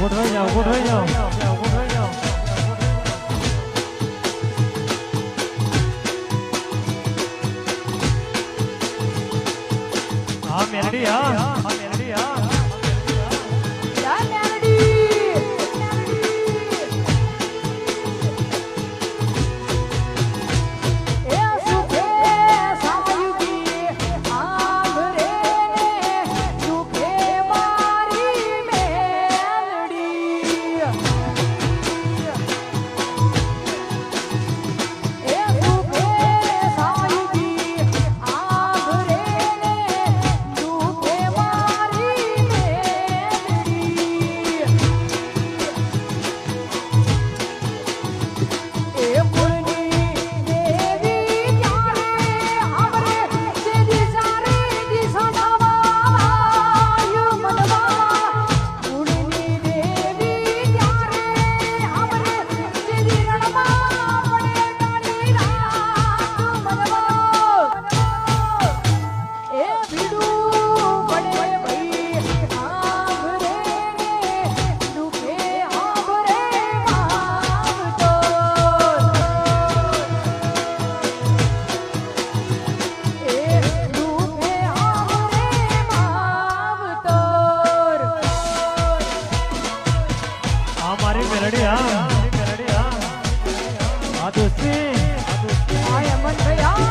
ગોઠવાઈ જાઓ ગોઠવાઈ જાઓ ગોઠવાઈ જાઓ. હા મેલડી હા. કરડિયા આ તો સિંહ આ યમન ભાઈ